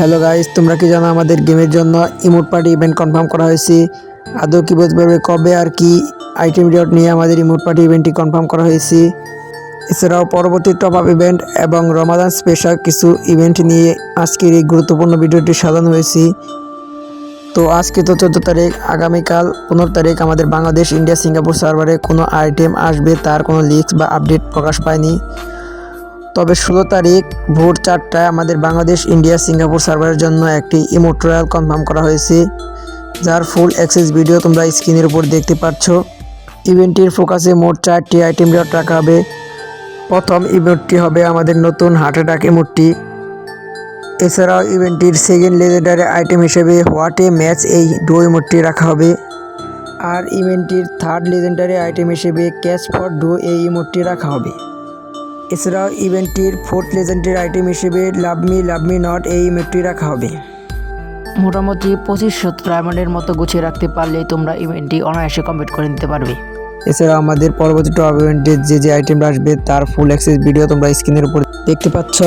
Hello guys তোমরা কি জানো আমাদের গেমের জন্য ইমোট পার্টি ইভেন্ট কনফার্ম করা হয়েছে? আদৌ কি বলতে পারবে কবে আর কি আইটেম ডট নিয়ে আমাদের ইমোট পার্টি ইভেন্টটি কনফার্ম করা হয়েছে? এছাড়াও পরবর্তী টপ আপ ইভেন্ট এবং রমাদান স্পেশাল কিছু ইভেন্ট নিয়ে আজকের এই গুরুত্বপূর্ণ ভিডিওটি সাজানো হয়েছে। তো আজকে তো চোদ্দ তারিখ, আগামীকাল পনেরো তারিখ আমাদের বাংলাদেশ, ইন্ডিয়া, সিঙ্গাপুর সার্ভারে কোনো আইটেম আসবে, তার কোনো লিস্ট বা আপডেট প্রকাশ পায়নি। তবে ষোলো তারিখ ভোর চারটায় আমাদের বাংলাদেশ, ইন্ডিয়া, সিঙ্গাপুর সার্ভারের জন্য একটি ইমো ট্রায়াল কনফার্ম করা হয়েছে, যার ফুল অ্যাক্সেস ভিডিও তোমরা স্ক্রিনের উপর দেখতে পাচ্ছ। ইভেন্টটির ফোকাসে মোট চারটি আইটেম রাখা হবে। প্রথম ইভেন্টটি হবে আমাদের নতুন হার্ট অ্যাটাক ইমোটটি। এছাড়াও ইভেন্টটির সেকেন্ড লেজেন্ডারি আইটেম হিসেবে হোয়াট এ ম্যাচ এই ডো ইমোটটি রাখা হবে। আর ইভেন্টটির থার্ড লেজেন্ডারি আইটেম হিসেবে ক্যাচ ফর ডো এই ইমোটটি রাখা হবে। এছাড়াও ইভেন্টটির ফোর্থ লেজেন্ডের আইটেম হিসেবে love me love me not এই ইমেটটি রাখা হবে। মোটামুটি পঁচিশশো ডায়মন্ডের মতো গুছিয়ে রাখতে পারলেই তোমরা ইভেন্টটি অনায়াসে কমপ্লিট করে নিতে পারবে। এছাড়া আমাদের পরবর্তী টপ ইভেন্টে যে যে আইটেমটা আসবে তার ফুল অ্যাক্সেস ভিডিও তোমরা স্ক্রিনের উপর দেখতে পাচ্ছ।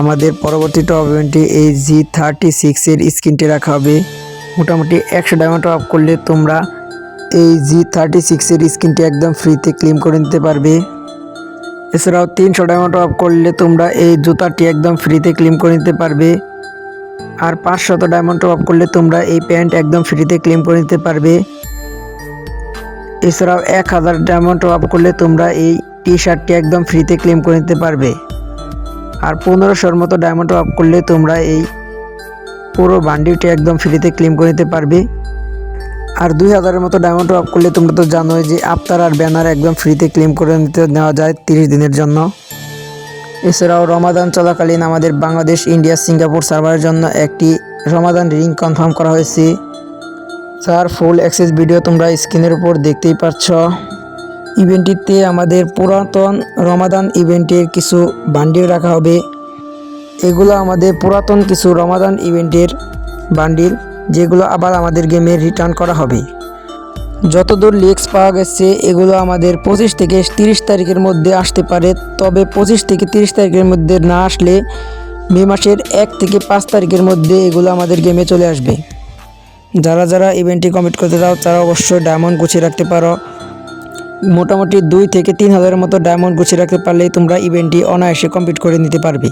আমাদের পরবর্তী টপ ইভেন্টে এই জি থার্টি সিক্সের স্ক্রিনটি রাখা হবে। মোটামুটি একশো ডায়মন্ড টপ করলে তোমরা এই জি থার্টি সিক্সের স্ক্রিনটি একদম ফ্রিতে ক্লেম করে নিতে পারবে। এছাড়াও তিনশো ডায়মন্ড অফ করলে তোমরা এই জুতাটি একদম ফ্রিতে ক্লেম করে নিতে পারবে। আর পাঁচশত ডায়মন্ড অফ করলে তোমরা এই প্যান্ট একদম ফ্রিতে ক্লেম করে নিতে পারবে। এছাড়াও এক হাজার ডায়মন্ড অফ করলে তোমরা এই টি শার্টটি একদম ফ্রিতে ক্লেম করে নিতে পারবে। আর পনেরোশোর মতো ডায়মন্ড অফ করলে তোমরা এই পুরো বান্ডিলটি একদম ফ্রিতে ক্লেম করে নিতে পারবে। আর দুই হাজারের মতো ডায়মন্ড অফ করলে তোমরা তো জানোই যে আফতার আর ব্যানার একদম ফ্রিতে ক্লেম করে নিতে নেওয়া যায় তিরিশ দিনের জন্য। এছাড়াও রমাদান চলাকালীন আমাদের বাংলাদেশ, ইন্ডিয়া, সিঙ্গাপুর সার্ভারের জন্য একটি রমাদান রিং কনফার্ম করা হয়েছে। যার ফুল অ্যাক্সেস ভিডিও তোমরা স্ক্রিনের উপর দেখতেই পাচ্ছ। ইভেন্টটিতে আমাদের পুরাতন রমাদান ইভেন্টের কিছু বান্ডিল রাখা হবে। এগুলো আমাদের পুরাতন কিছু রমাদান ইভেন্টের বান্ডিল। যেগুলো আবার আমাদের গেমে রিটার্ন করা হবে। যতদূর লিক্স পাওয়া গেছে, এগুলো আমাদের পঁচিশ থেকে তিরিশ তারিখের মধ্যে আসতে পারে। তবে পঁচিশ থেকে তিরিশ তারিখের মধ্যে না আসলে মে মাসের এক থেকে পাঁচ তারিখের মধ্যে এগুলো আমাদের গেমে চলে আসবে। যারা যারা ইভেন্টটি কমপ্লিট করতে চাও, তারা অবশ্যই ডায়মন্ড গুছিয়ে রাখতে পারো। মোটামুটি দুই থেকে তিন হাজারের মতো ডায়মন্ড গুছিয়ে রাখতে পারলেই তোমরা ইভেন্টটি অনায়াসে কমপ্লিট করে নিতে পারবে।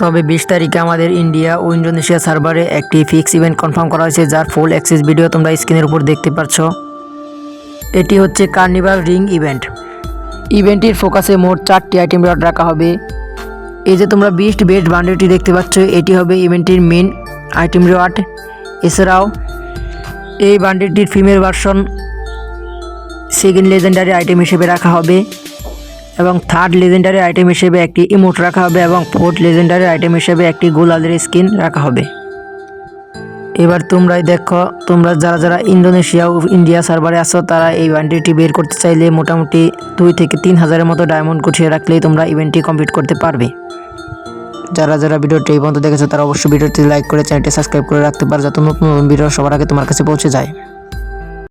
তবে বিশ তারিখে আমাদের ইন্ডিয়া ও ইন্দোনেশিয়া সার্ভারে একটি ফিক্স ইভেন্ট কনফার্ম করা হয়েছে, যার ফুল অ্যাক্সেস ভিডিও তোমরা স্ক্রিনের উপর দেখতে পাচ্ছ। এটি হচ্ছে কার্নিভাল রিং ইভেন্ট ইভেন্টটির ফোকাসে মোট চারটি আইটেম ডট রাখা হবে। এই যে তোমরা বিস্ট বেস্ট বান্ডেলটি দেখতে পাচ্ছ, এটি হবে ইভেন্টটির মেন আইটেম রিওয়ার্ড এছাড়াও, এই বান্ডেলটির female version second legendary item হিসেবে রাখা হবে। এবং থার্ড লেজেন্ডারি আইটেম হিসেবে একটি ইমোট রাখা হবে এবং ফোর্থ লেজেন্ডারি আইটেম হিসেবে একটি গোলালের স্কিন রাখা হবে। এবার তোমরাই দেখো, তোমরা যারা যারা ইন্দোনেশিয়া ও ইন্ডিয়া সার্ভারে আসো তারা এই বান্ডিলটি বের করতে চাইলে মোটামুটি দুই থেকে তিন হাজারের মতো ডায়মন্ড গুছিয়ে রাখলেই তোমরা ইভেন্টটি কমপ্লিট করতে পারবে। যারা যারা ভিডিওটি এই পর্যন্ত দেখেছ, তারা অবশ্যই ভিডিওটি লাইক করে চ্যানেলটি সাবস্ক্রাইব করে রাখতে পারো, যাতে নতুন ভিডিও সবার আগে তোমার কাছে পৌঁছে যায়।